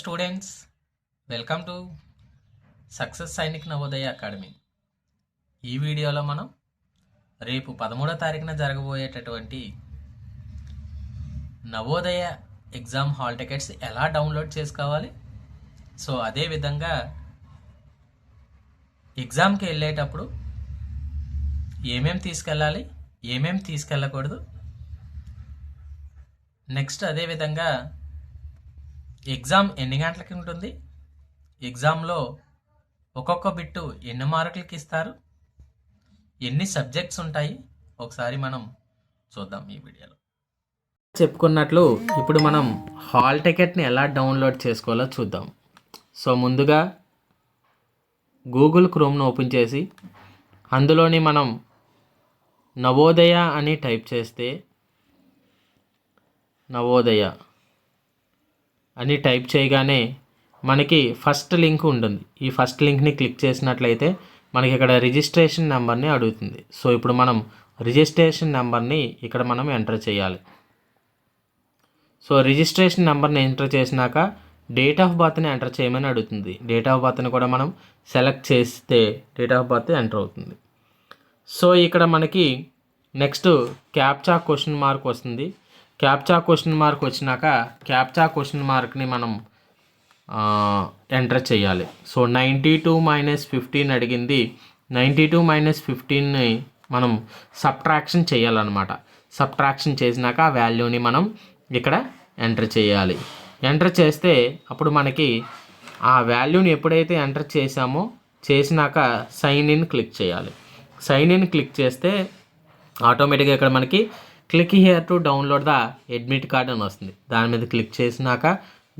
Students welcome to success Sainik Navodaya academy ఈ వీడియోలో మనం రేపు పదమూడో తారీఖున జరగబోయేటటువంటి నవోదయ ఎగ్జామ్ హాల్ టికెట్స్ ఎలా డౌన్లోడ్ చేసుకోవాలి? సో అదేవిధంగా ఎగ్జామ్కి వెళ్ళేటప్పుడు ఏమేమి తీసుకెళ్ళాలి ఏమేమి తీసుకెళ్ళకూడదు? నెక్స్ట్ అదేవిధంగా ఎగ్జామ్ ఎన్ని గంటలకి ఉంటుంది? ఎగ్జామ్లో ఒక్కొక్క బిట్టు ఎన్ని మార్కులకి ఇస్తారు? ఎన్ని సబ్జెక్ట్స్ ఉంటాయి? ఒకసారి మనం చూద్దాం ఈ వీడియోలో. చెప్పుకున్నట్లు ఇప్పుడు మనం హాల్ టికెట్ని ఎలా డౌన్లోడ్ చేసుకోవాలో చూద్దాం. సో ముందుగా గూగుల్ క్రోమ్ను ఓపెన్ చేసి అందులోని మనం నవోదయ అని టైప్ చేస్తే నవోదయ అని టైప్ చేయగానే మనకి ఫస్ట్ లింక్ ఉంటుంది. ఈ ఫస్ట్ లింక్ని క్లిక్ చేసినట్లయితే మనకి ఇక్కడ రిజిస్ట్రేషన్ నెంబర్ని అడుగుతుంది. సో ఇప్పుడు మనం రిజిస్ట్రేషన్ నెంబర్ని ఇక్కడ మనం ఎంటర్ చేయాలి. సో రిజిస్ట్రేషన్ నెంబర్ని ఎంటర్ చేసినాక డేట్ ఆఫ్ బర్త్ని ఎంటర్ చేయమని అడుగుతుంది. డేట్ ఆఫ్ బర్త్ని కూడా మనం సెలెక్ట్ చేస్తే డేట్ ఆఫ్ బర్త్ ఎంటర్ అవుతుంది. సో ఇక్కడ మనకి నెక్స్ట్ క్యాప్చా క్వశ్చన్ మార్క్ వస్తుంది. క్యాప్చా క్వశ్చన్ మార్క్ వచ్చినాక క్యాప్చా క్వశ్చన్ మార్క్ని మనం ఎంటర్ చేయాలి. So ninety two minus fifteen అడిగింది. నైంటీ టూ మైనస్ ఫిఫ్టీన్ని మనం సబ్ట్రాక్షన్ చేయాలన్నమాట. సబ్ట్రాక్షన్ చేసినాక ఆ వాల్యూని మనం ఇక్కడ ఎంటర్ చేయాలి. ఎంటర్ చేస్తే అప్పుడు మనకి ఆ వాల్యూని ఎప్పుడైతే ఎంటర్ చేసామో చేసినాక సైన్ ఇన్ క్లిక్ చేయాలి. సైన్ ఇన్ క్లిక్ చేస్తే ఆటోమేటిక్గా ఇక్కడ మనకి click here to download the admit card అని వస్తుంది. దాని మీద క్లిక్ చేసినాక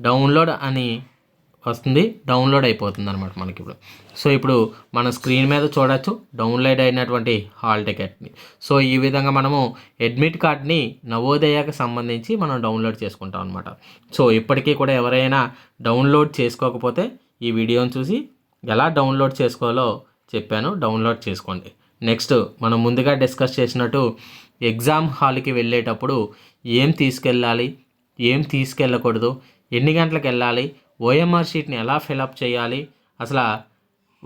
డౌన్లోడ్ అని వస్తుంది. డౌన్లోడ్ అయిపోతుంది అనమాట మనకి ఇప్పుడు. సో ఇప్పుడు మన స్క్రీన్ మీద చూడొచ్చు. డౌన్లోడ్ అయినటువంటి హాల్ టికెట్ని సో ఈ విధంగా మనము అడ్మిట్ కార్డ్ని నవోదయకు సంబంధించి మనం డౌన్లోడ్ చేసుకుంటాం అనమాట సో ఇప్పటికీ కూడా ఎవరైనా డౌన్లోడ్ చేసుకోకపోతే ఈ వీడియోని చూసి ఎలా డౌన్లోడ్ చేసుకోవాలో చెప్పాను. డౌన్లోడ్ చేసుకోండి. నెక్స్ట్ మనం ముందుగా డిస్కస్ చేసినట్టు ఎగ్జామ్ హాల్కి వెళ్ళేటప్పుడు ఏం తీసుకెళ్ళాలి? ఏం తీసుకెళ్ళకూడదు? ఎన్ని గంటలకు వెళ్ళాలి? ఓఎంఆర్ షీట్ని ఎలా ఫిలప్ చేయాలి? అసలు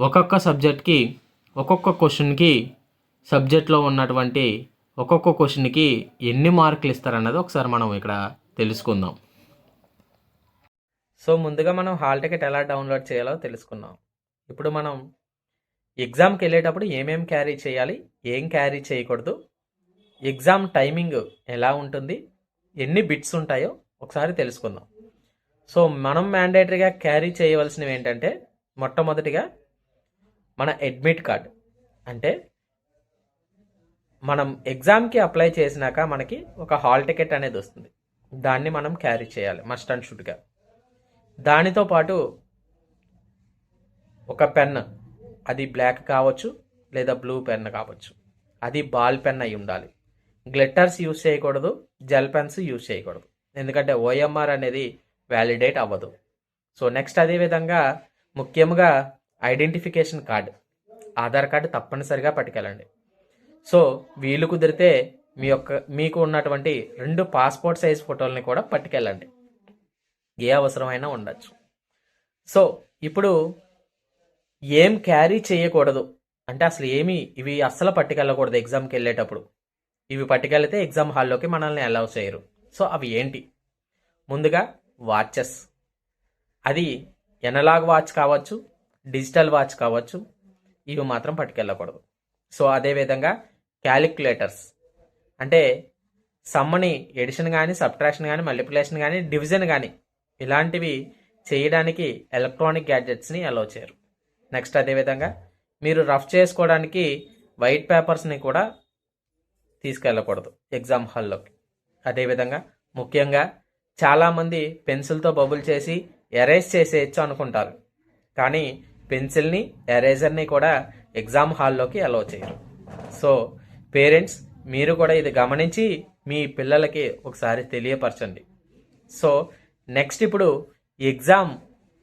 ఒక్కొక్క సబ్జెక్ట్కి ఒక్కొక్క క్వశ్చన్కి సబ్జెక్ట్లో ఉన్నటువంటి ఒక్కొక్క క్వశ్చన్కి ఎన్ని మార్కులు ఇస్తారన్నది ఒకసారి మనం ఇక్కడ తెలుసుకుందాం. సో ముందుగా మనం హాల్ టికెట్ ఎలా డౌన్లోడ్ చేయాలో తెలుసుకుందాం. ఇప్పుడు మనం ఎగ్జామ్కి వెళ్ళేటప్పుడు ఏమేమి క్యారీ చేయాలి? ఏం క్యారీ చేయకూడదు? ఎగ్జామ్ టైమింగ్ ఎలా ఉంటుంది? ఎన్ని బిట్స్ ఉంటాయో ఒకసారి తెలుసుకుందాం. సో మనం మ్యాండేటరీగా క్యారీ చేయవలసినవి ఏంటంటే మొట్టమొదటిగా మన అడ్మిట్ కార్డ్ అంటే మనం ఎగ్జామ్కి అప్లై చేసినాక మనకి ఒక హాల్ టికెట్ అనేది వస్తుంది. దాన్ని మనం క్యారీ చేయాలి మస్ట్ అండ్ షుడ్గా దానితో పాటు ఒక పెన్ అది బ్లాక్ కావచ్చు లేదా బ్లూ పెన్ కావచ్చు. అది బాల్ పెన్ అయి ఉండాలి. గ్లిట్టర్స్ యూస్ చేయకూడదు జెల్ పెన్స్ యూస్ చేయకూడదు. ఎందుకంటే ఓఎంఆర్ అనేది వ్యాలిడేట్ అవ్వదు. సో నెక్స్ట్ అదేవిధంగా ముఖ్యంగా ఐడెంటిఫికేషన్ కార్డ్ ఆధార్ కార్డు తప్పనిసరిగా పట్టుకెళ్ళండి. సో వీలు కుదిరితే మీ యొక్క మీకు ఉన్నటువంటి రెండు పాస్పోర్ట్ సైజ్ ఫోటోలని కూడా పట్టుకెళ్ళండి. ఏ అవసరమైనా ఉండొచ్చు. సో ఇప్పుడు ఏం క్యారీ చేయకూడదు? అంటే అసలు ఏమి ఇవి అస్సలు పట్టుకెళ్ళకూడదు ఎగ్జామ్కి వెళ్ళేటప్పుడు. ఇవి పట్టుకెళ్తే ఎగ్జామ్ హాల్లోకి మనల్ని అలౌ చేయరు. సో అవి ఏంటి? ముందుగా వాచెస్. అది ఎనలాగ్ వాచ్ కావచ్చు డిజిటల్ వాచ్ కావచ్చు ఇవి మాత్రం పట్టుకెళ్ళకూడదు. సో అదేవిధంగా క్యాలిక్యులేటర్స్. అంటే సమ్మని ఎడిషన్ కానీ సబ్ట్రాక్షన్ కానీ మల్టిప్లికేషన్ కానీ డివిజన్ కానీ ఇలాంటివి చేయడానికి ఎలక్ట్రానిక్ గ్యాడ్జెట్స్ని అలౌ చేయరు. నెక్స్ట్ అదేవిధంగా మీరు రఫ్ చేసుకోవడానికి వైట్ పేపర్స్ని కూడా తీసుకెళ్ళకూడదు ఎగ్జామ్ హాల్లోకి. అదేవిధంగా ముఖ్యంగా చాలామంది పెన్సిల్తో బబుల్ చేసి ఎరేజ్ చేసేయచ్చు అనుకుంటారు. కానీ పెన్సిల్ని ఎరేజర్ని కూడా ఎగ్జామ్ హాల్లోకి అలౌ చేయరు. సో పేరెంట్స్ మీరు కూడా ఇది గమనించి మీ పిల్లలకి ఒకసారి తెలియపరచండి. సో నెక్స్ట్ ఇప్పుడు ఎగ్జామ్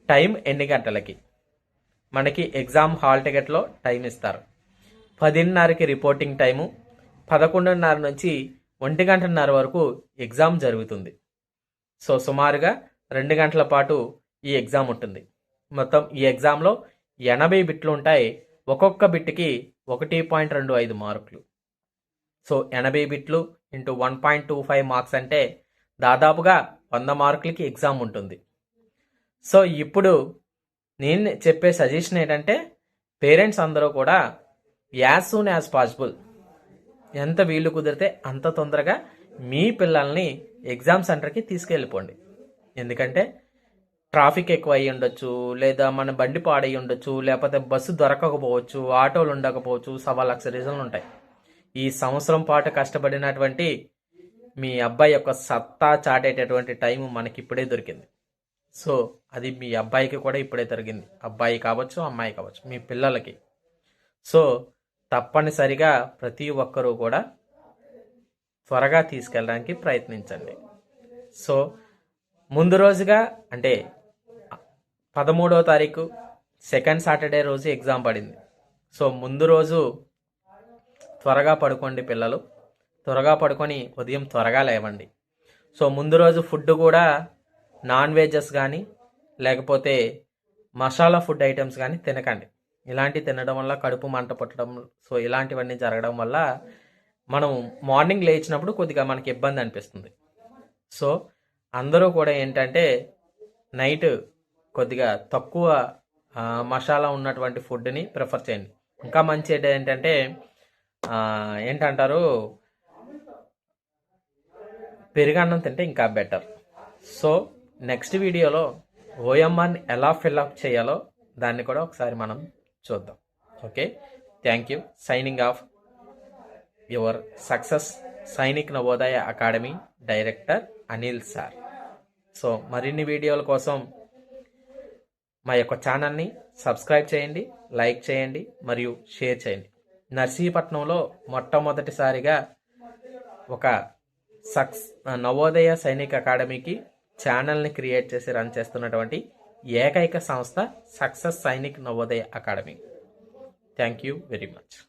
టైం ఎన్ని గంటలకి? మనకి ఎగ్జామ్ హాల్ టికెట్లో టైం ఇస్తారు. పదిన్నరకి రిపోర్టింగ్ టైము పదకొండున్నర నుంచి ఒంటి గంటన్నర వరకు ఎగ్జామ్ జరుగుతుంది. సో సుమారుగా రెండు గంటల పాటు ఈ ఎగ్జామ్ ఉంటుంది. మొత్తం ఈ ఎగ్జామ్లో ఎనభై బిట్లు ఉంటాయి. ఒక్కొక్క బిట్కి ఒకటి పాయింట్ రెండు ఐదు మార్కులు. సో ఎనభై బిట్లు into one point two five marks అంటే దాదాపుగా వంద మార్కులకి ఎగ్జామ్ ఉంటుంది. సో ఇప్పుడు నేను చెప్పే సజెషన్ ఏంటంటే పేరెంట్స్ అందరూ కూడా యాజ్ సూన్ యాజ్ పాసిబుల్ ఎంత వీలు కుదిరితే అంత తొందరగా మీ పిల్లల్ని ఎగ్జామ్ సెంటర్కి తీసుకెళ్ళిపోండి. ఎందుకంటే ట్రాఫిక్ ఎక్కువ అయ్యి ఉండొచ్చు లేదా మన బండి పాడై ఉండొచ్చు లేకపోతే బస్సు దొరకకపోవచ్చు ఆటోలు ఉండకపోవచ్చు సవా లక్ష రీజన్లు ఉంటాయి. ఈ సంవత్సరం పాటు కష్టపడినటువంటి మీ అబ్బాయి యొక్క సత్తా చాటేటటువంటి టైం మనకి ఇప్పుడే దొరికింది. సో అది మీ అబ్బాయికి కూడా ఇప్పుడే దొరికింది అబ్బాయి కావచ్చు అమ్మాయి కావచ్చు మీ పిల్లలకి. సో తప్పనిసరిగా ప్రతి ఒక్కరూ కూడా త్వరగా తీసుకెళ్ళడానికి ప్రయత్నించండి. సో ముందు రోజుగా అంటే పదమూడవ తారీఖు సెకండ్ సాటర్డే రోజు ఎగ్జామ్ పడింది. సో ముందు రోజు త్వరగా పడుకోండి పిల్లలు. త్వరగా పడుకొని ఉదయం త్వరగా లేవండి. సో ముందు రోజు ఫుడ్ కూడా నాన్ వెజెస్ కానీ లేకపోతే మసాలా ఫుడ్ ఐటమ్స్ కానీ తినకండి. ఇలాంటి తినడం వల్ల కడుపు మంట పుట్టడం సో ఇలాంటివన్నీ జరగడం వల్ల మనం మార్నింగ్ లేచినప్పుడు కొద్దిగా మనకి ఇబ్బంది అనిపిస్తుంది. సో అందరూ కూడా ఏంటంటే నైట్ కొద్దిగా తక్కువ మసాలా ఉన్నటువంటి ఫుడ్ని ప్రిఫర్ చేయండి. ఇంకా మంచి ఏంటంటే ఏంటంటారు? పెరుగన్నం తింటే ఇంకా బెటర్. సో నెక్స్ట్ వీడియోలో ఓఎంఆర్ని ఎలా ఫిల్అప్ చేయాలో దాన్ని కూడా ఒకసారి మనం చూద్దాం. Okay? Thank you. Signing off your success. Sainik Navodaya academy director Anil sir. So మరిన్ని వీడియోల కోసం మా యొక్క ఛానల్ని సబ్స్క్రైబ్ చేయండి లైక్ చేయండి మరియు షేర్ చేయండి. నర్సీపట్నంలో మొట్టమొదటిసారిగా ఒక సక్స్ నవోదయ సైనిక్ అకాడమీకి ఛానల్ని క్రియేట్ చేసి రన్ చేస్తున్నటువంటి ఏకైక సంస్థ success Sainik Navodaya academy. Thank you very much